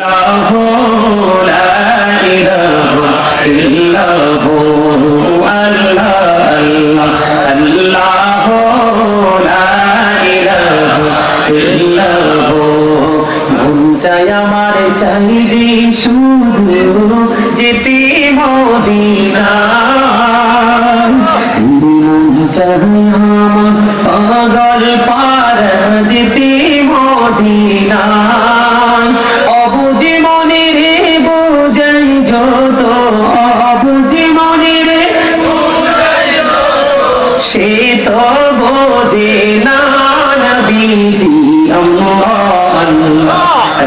الله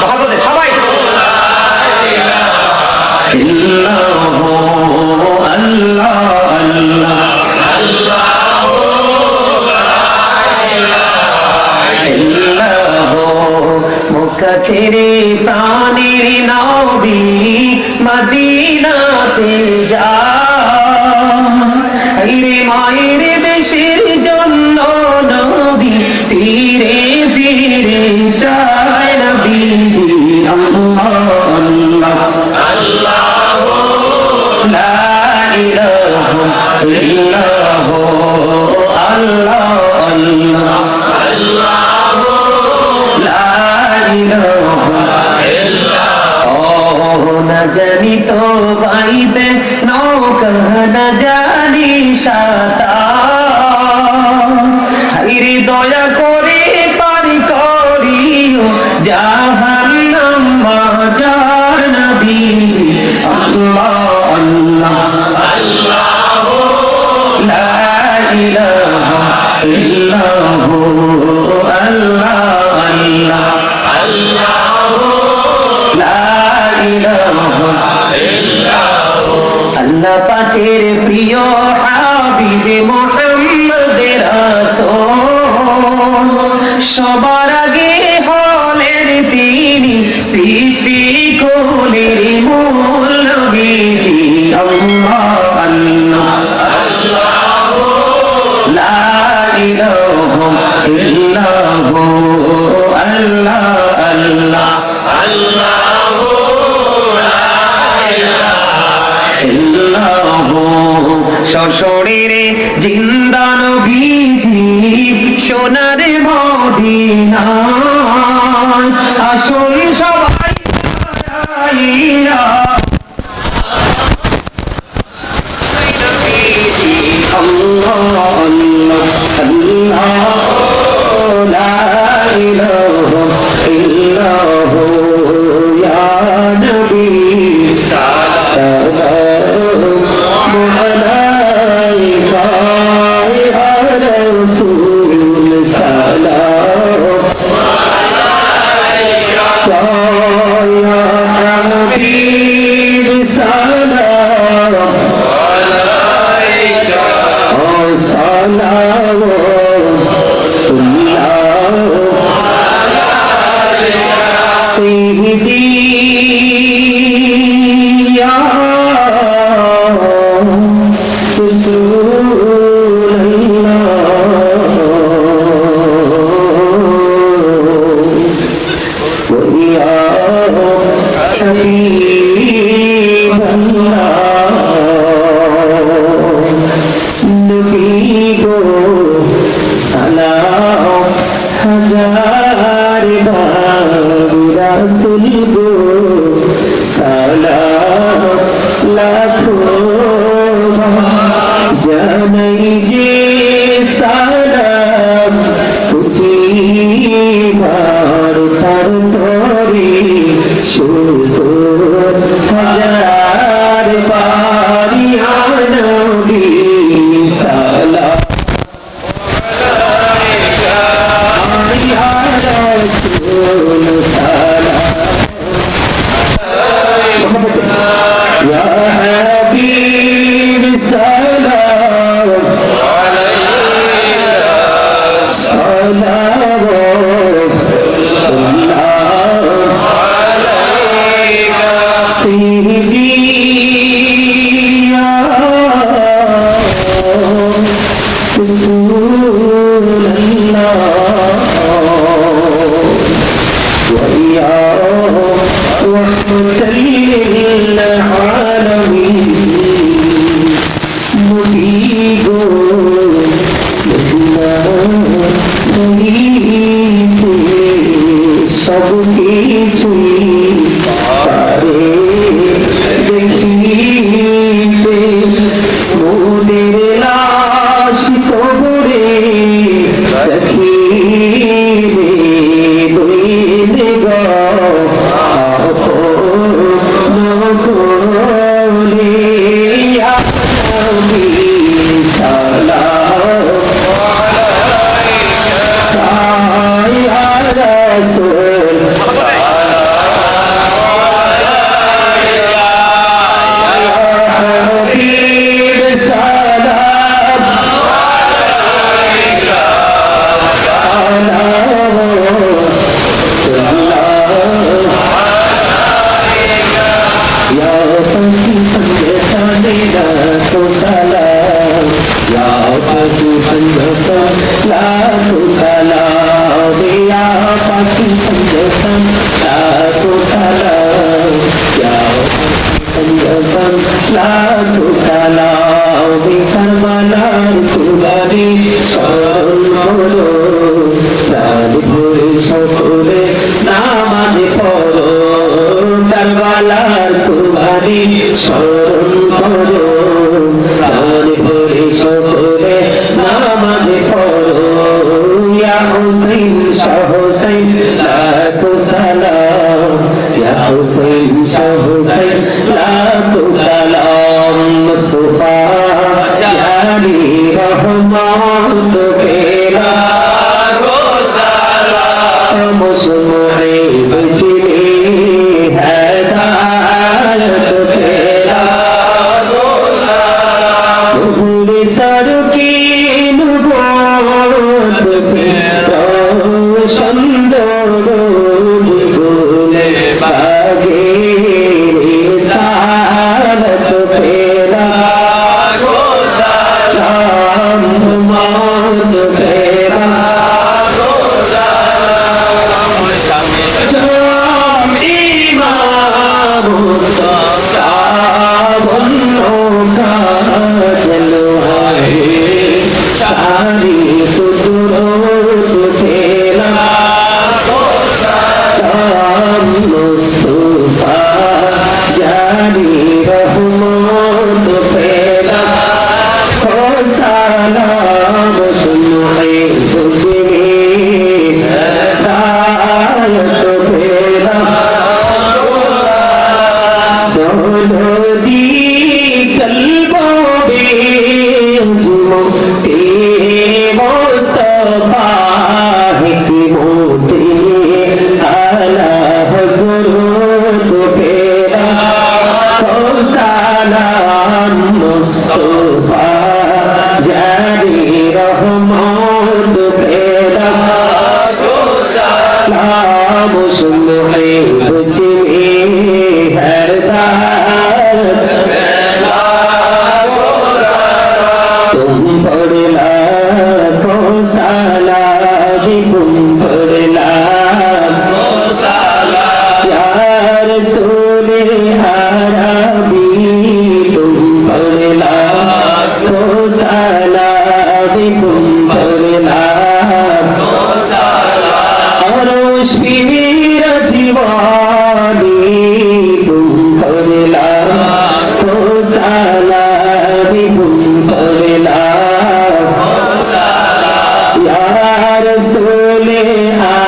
বহল বলে সবাই। আল্লাহ আল্লাহ কাছেরে প্রাণের নবী মদিনাতে যা। রে মায়ের আল্লাহ আল্লাহ আল্লাহ। না জানি তো বাইবে নৌ না জানি সাতা আল্লাহ পাকের প্রিয় হাবিবে মোহাম্মদ সবার সশরীরে জিন্দান বিজি সোনার মদিনা। يا কুবাদি সরল প্রাণ ভরে সকলে নামাজ পড় কারবালার কুবাদি সরল করো প্রাণ ভরে ইয়া হুসাইন Thank you. محب চলে আ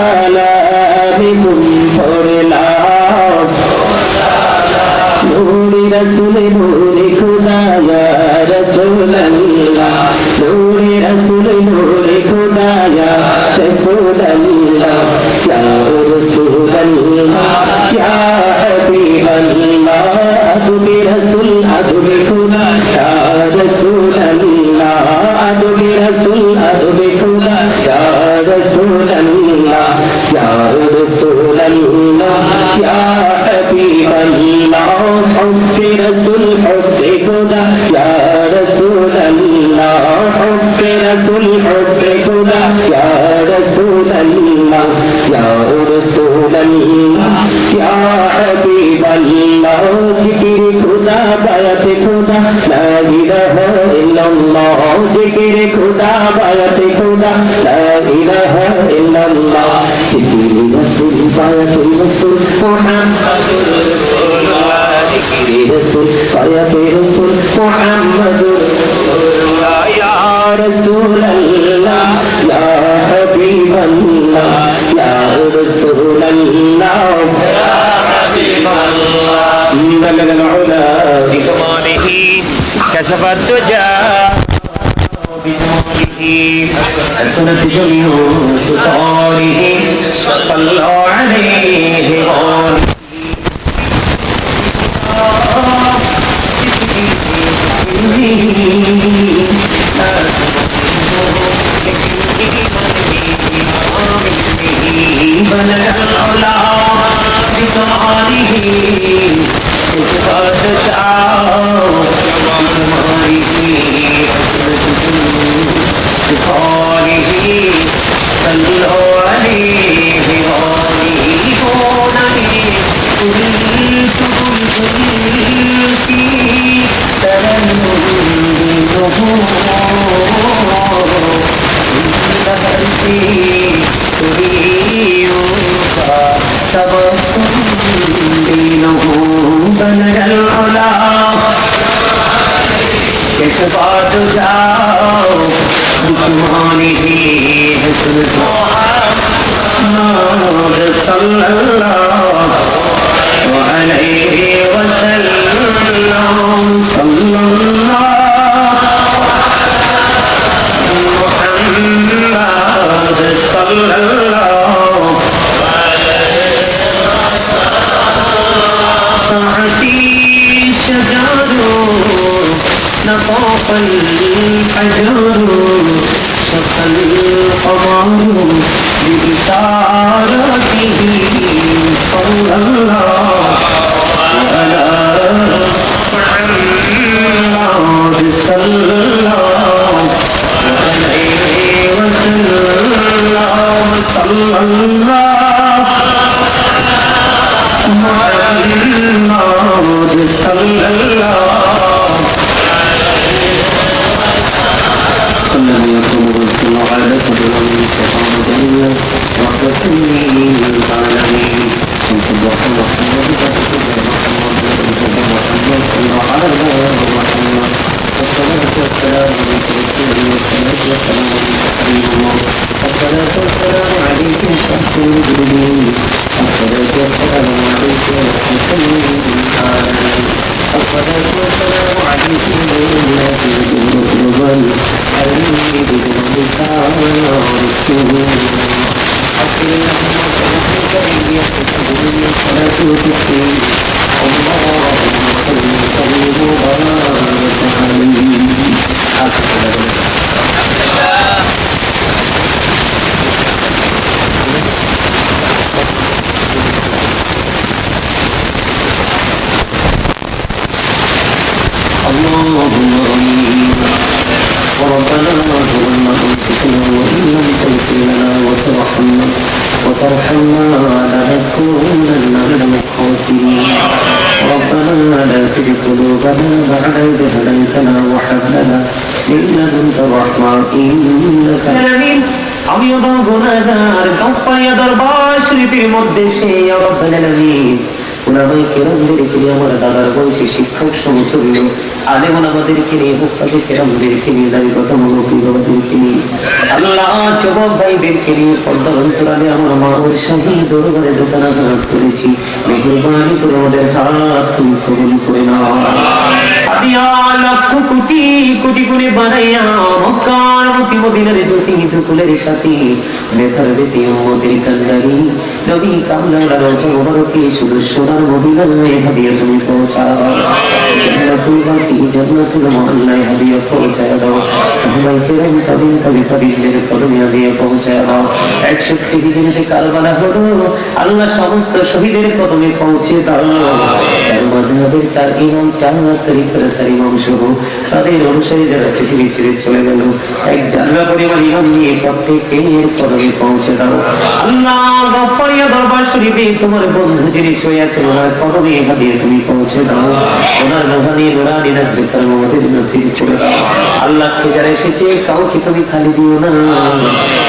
সালামিকুম পড়লাম। নূরি রাসূল নূরি ويفي رسول محمد. الله يا رسول الله يا حبيب الله يا رسول الله. يا حبيب الله بلغ العلا بكماله كشف الدجى. حسنت جميع خصاله صلى عليه وآله لك العلا بكماله إثبات شعار كماله أثبت بصاله صلوا عليه وآله دون قلت بالخلق تمنى الظهور عند هزي سريرها تبسم دينه بلغ العلا كشفا تجاه بجماله حسن محمد صلى الله عليه وسلم صلى الله صلى الله ساعتي شجر نطاق الحجر شق القمر بإشارته. صلى الله আমাদেরকে নিয়ে হুফাজে কেরামদেরকে নিয়ে, দাবি কথা বাবাদেরকে নিয়ে, আল্লাহ যুবক ভাইদেরকে নিয়ে পর্দার অন্তরালে আমার মায়ের শাহী দরবারে দোকান করেছি। মেহরবানি করে আমাদের হাত তুমি কবুল করে নাও। আল্লাহ সমস্ত শহীদের কদমে পৌঁছে দাও। চার মাঝহাবের চার ইমাম চার চার ইমাম তাদের অনুসারী যারা পৃথিবী ছেড়ে চলে গেল এক জানলা পরিবার ইমাম নিয়ে প্রত্যেকের কদমে পৌঁছে দাও। আল্লাহ দরবার শরীফে তোমার বন্ধু যিনি ওনার তুমি পৌঁছে দাও। ওনার করে দাও। আল্লাহ আজকে যারা এসেছে, কাউকে তুমি খালি দিও না।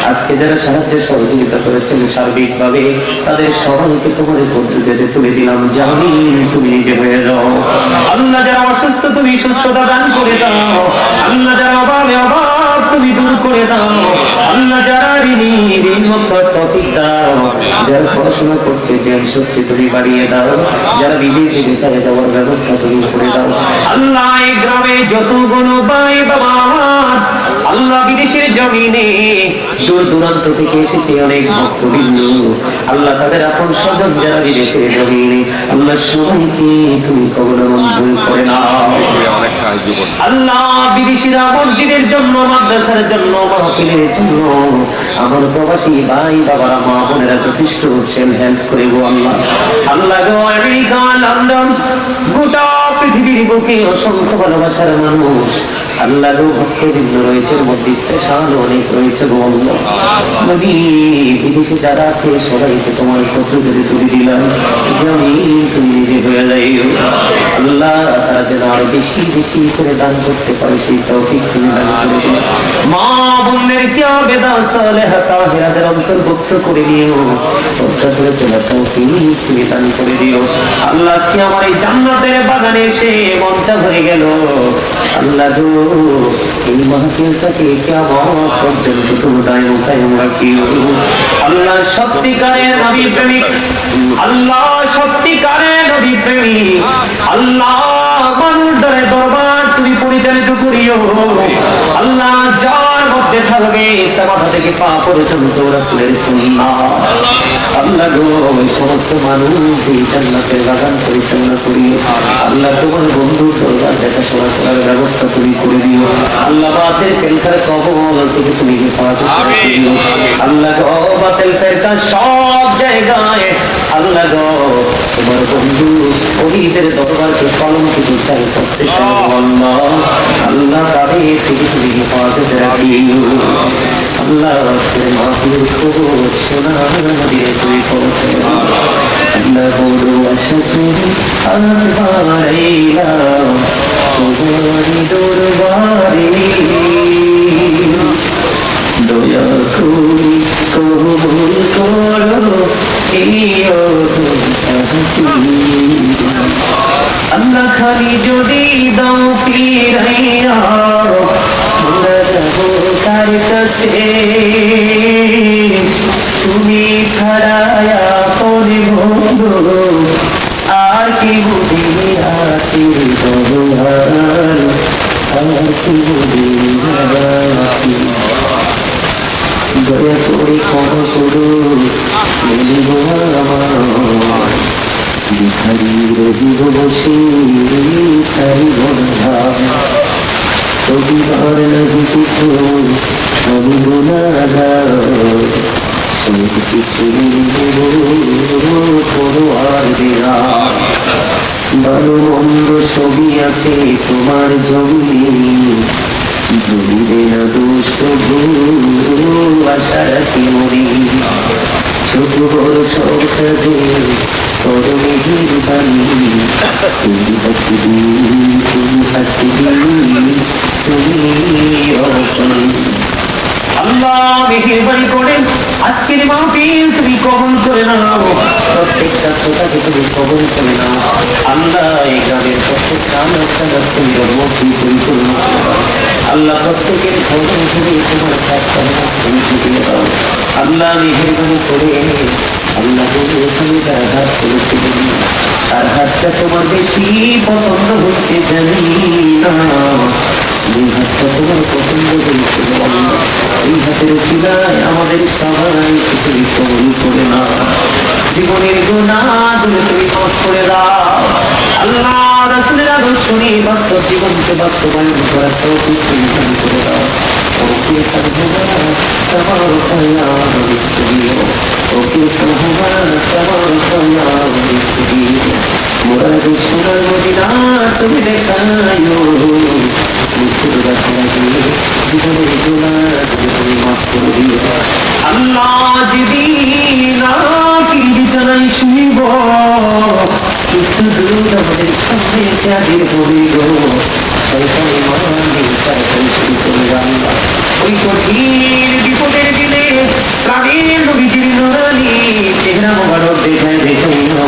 আজকে যারা সাহায্য সহযোগিতা করেছেন সার্বিকভাবে, তাদের সবাইকে তোমার পদ্ধতিতে তুলে দিলাম। জানি তুমি নিজে হয়ে যাও। আল্লাহ যারা অসুস্থ, তুমি সুস্থতা দান করে দাও। আল্লাহ যারা অভাবে অভাব, তুমি দূর করে দাও। আল্লাহ যারা ঋণী, ঋণ তফিক দাও। যারা পড়াশোনা করছে, জ্ঞান শক্তি তুমি বাড়িয়ে দাও। যারা বিদেশে বিচারে যাওয়ার ব্যবস্থা তুমি করে দাও। আল্লাহ গ্রামে যত গুণ পাই বাবা আল্লাহ বিদেশের জমিনে দূর দূরান্ত থেকে এসেছে অনেক ভক্তবৃন্দ। আল্লাহ তাদের আপন স্বজন যারা বিদেশের জমিনে, আল্লাহ সবাইকে তুমি কবল মঞ্জুর করে করছে আল্লাহ বিদেশিরা মসজিদের জন্য, মাদ্রাসার জন্য, মাহফিলের জন্য আমার প্রবাসী ভাই, বাবারা, মা বোনেরা যথেষ্ট সেল হেল্প করে গো আল্লাহ। আল্লাহ গো আমেরিকা লন্ডন গোটা পৃথিবীর বুকে অসংখ্য ভালোবাসার মানুষ। আল্লাহ গো ভক্তবৃন্দ রয়েছে ওর মধ্যে স্পেশাল অনেক রয়েছে গো আল্লাহ। নবী, বিদেশে যারা আছে, সবাইকে তোমার পত্র করে তুলে দিলাম। জানি তুমি হয়ে যাইও আল্লাহ তারা যেন আরও বেশি বেশি করে দান করতে পারে সেই তৌফিক তুমি দান করে দিও মা বোনদের কি আবেদা সালেহা তাহেরাদের অন্তর্ভুক্ত করে নিও রক্ষা করে চলার তৌফিক তুমি দান করে দিও। আল্লাহ আজকে আমার এই জান্নাতের বাগানে এসে মনটা ভরে গেল। আল্লাহ গো, এই মাহফিলটাকে কেমন পর্যন্ত তোমরাই কায়েম রাখিও আল্লাহ সত্যিকারের নবী প্রেমিক। আল্লাহ সত্যিকারের নবী প্রেমিক আল্লাহ মন্দিরে দরবার তুমি পরিচালিত করিও আল্লাহ যার মধ্যে থাকবে তার মাথা থেকে পা পর্যন্ত রাসূলের সুন্নাহ। আল্লাহ গো ওই সমস্ত মানুষ এই জান্নাতের বাগান পরিচালনা করিও আল্লাহ তোমার বন্ধু দরবার দেখাশোনা করার ব্যবস্থা তুমি করে দিও। আল্লাহ বাতের ফেলকার কবল থেকে তুমি হেফাজত করে দিও। আল্লাহ গো বাতেল ফেলকার সব জায়গায় আল্লাহ গো তোমার বন্ধু অহিদের দরবারকে কলঙ্কিত চাই করতে চাই আল্লাহ। আল্লাহ তাদের থেকে তুমি হেফাজত রাখিও আল্লাহ আজকের মাহফিল খবর শোনা দিয়ে তুই পৌঁছে আল্লাহ বড় আশা আল্লাহ দরবারে দয়া করি। ভালো ছবি আছে তোমার জমি জমিবে না দোষ তবু আশা রাখি মরি ছোট বড় সব কাজে তুমি হাসিবি তুমি হাসিবি তুমি অপনি আল্লাহ মেহেরবানি করে আজকের তুমি কবুল করে নাও প্রত্যেকটা তুমি কবুল করে নাও আল্লাহ এই প্রত্যেকটা তুমি পরিপূর্ণ আল্লাহ প্রত্যেকের ঘরে তোমার রাস্তা তুমি দিয়ে দাও আল্লাহ করে আল্লাহ তুমি এখানে তার হাতটা তোমার বেশি পছন্দ হচ্ছে জানি না এই হাতটা তোমার আমাদের সবাই তুমি কবুল করে না। জীবনের গুণাগুলো তুমি মাফ করে দাও। আল্লাহ রাসূলের আদর্শ নিয়ে বাস্তব জীবনকে বাস্তবায়ন করার তৌফিক তুমি দান করে দাও। ওকে কারহুমা তাবার কায়া বিসরিও ওকে কারহুমা তাবার কায়া বিসরিও মুরাদ সোনার মদিনা, তুমি দেখাইও। আল্লাহ যেদিন আখির বিছানায় শুইব একটু দূর আমাদের সামনে এসে হাজির হবে গো শয়তানি শয়তানি শুরু করে আল্লাহ ওই কঠিন বিপদের দিনে প্রাণের নবীজির নুরানি চেহারা মোবারক দেখায় দেখাইও